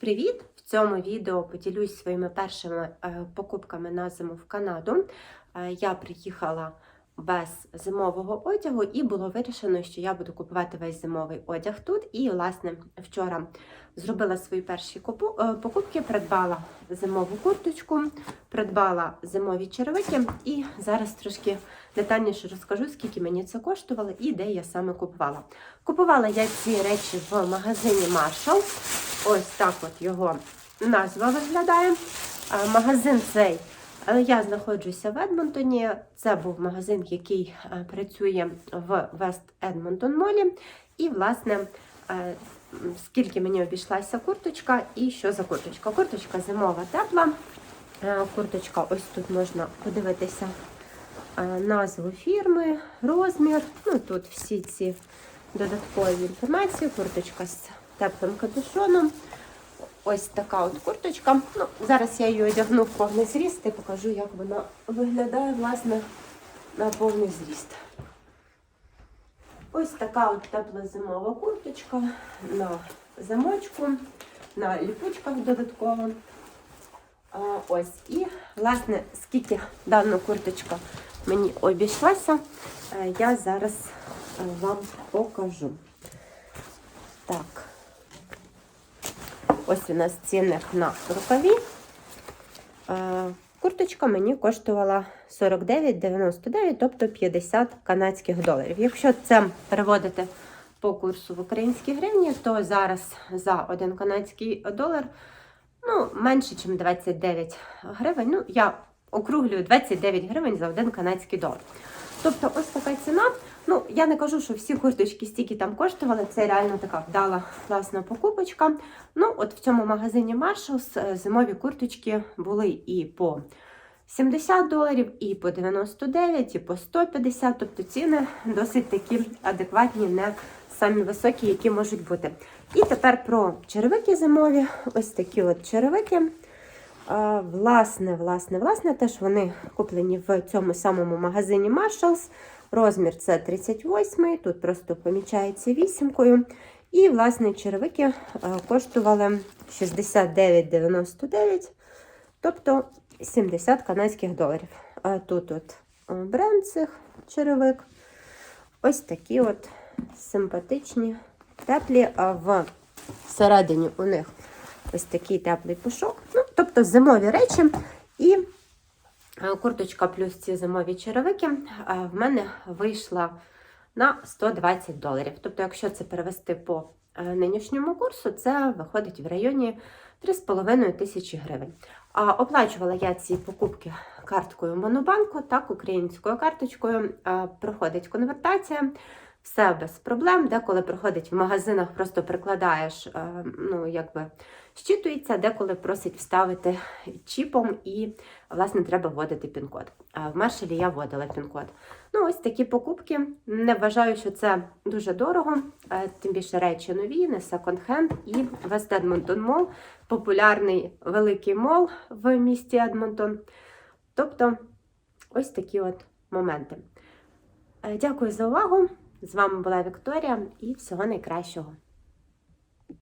Привіт! В цьому відео поділюсь своїми першими е, покупками на зиму в Канаду. Е, Я приїхала без зимового одягу, і було вирішено, що я буду купувати весь зимовий одяг тут. І, власне, вчора зробила свої перші е, покупки, придбала зимову курточку, придбала зимові черевики, і зараз трошки детальніше розкажу, скільки мені це коштувало і де я саме купувала. Купувала я ці речі в магазині Marshall. Ось так от його назва виглядає. Магазин цей. е, Я знаходжуся в Едмонтоні. Це був магазин, який е, працює в Вест Едмонтон Молі. І, власне, е, скільки мені обійшлася курточка і що за курточка. Курточка зимова тепла. Е, Курточка, ось тут можна подивитися е, назву фірми, розмір. Ну, тут всі ці додаткові інформації. Курточка з теплим капюшоном. Ось така от курточка. Ну, зараз я її одягну в повний зріст і покажу, як вона виглядає власне на повний зріст. Ось така от тепла зимова курточка на замочку, на ліпучках додатково. Ось. І, власне, скільки дана курточка мені обійшлася, е, я зараз е, вам покажу. Так. Ось у нас цінник на рукаві. Е, Курточка мені коштувала 49,99, тобто 50 канадських доларів. Якщо це переводити по курсу в українські гривні, то зараз за 1 канадський долар ну, менше, ніж 29 гривень. Ну, я округлюю 29 гривень за 1 канадський долар. Тобто, ось така ціна. Ну, я не кажу, що всі курточки стільки там коштували. Це реально така вдала класна покупочка. Ну, от в цьому магазині Marshalls е, зимові курточки були і по 70 доларів, і по 99, і по 150. Тобто ціни досить такі адекватні, не самі високі, які можуть бути. І тепер про черевики зимові. Ось такі от черевики. Власне, власне, власне, теж вони куплені в цьому самому магазині Marshalls. Розмір це 38, тут просто помічається вісімкою. І, власне, черевики е, коштували 69,99, тобто 70 канадських доларів. Тут от е, бренд цих черевик. Ось такі от симпатичні, теплі, а всередині у них ось такий теплий пушок. Тобто зимові речі. І е, курточка плюс ці зимові черевики е, в мене вийшла на 120 доларів. Тобто, якщо це перевести по е, нинішньому курсу, це виходить в районі 3,5 тисячі гривень. А оплачувала я ці покупки карткою Монобанку, так, українською карточкою. Проходить конвертація. Все без проблем. Деколи проходить в магазинах, просто прикладаєш, е, ну, якби щитується, деколи просить вставити чіпом і, власне, треба вводити пін-код. А в Маршалі я вводила пін-код. Ну, ось такі покупки. Не вважаю, що це дуже дорого, е, тим більше речі нові, не секонд-хенд і Вест Едмонтон Мол, популярний великий мол в місті Едмонтон. Тобто, ось такі от моменти. Е, Дякую за увагу. З вами була Вікторія і всього найкращого.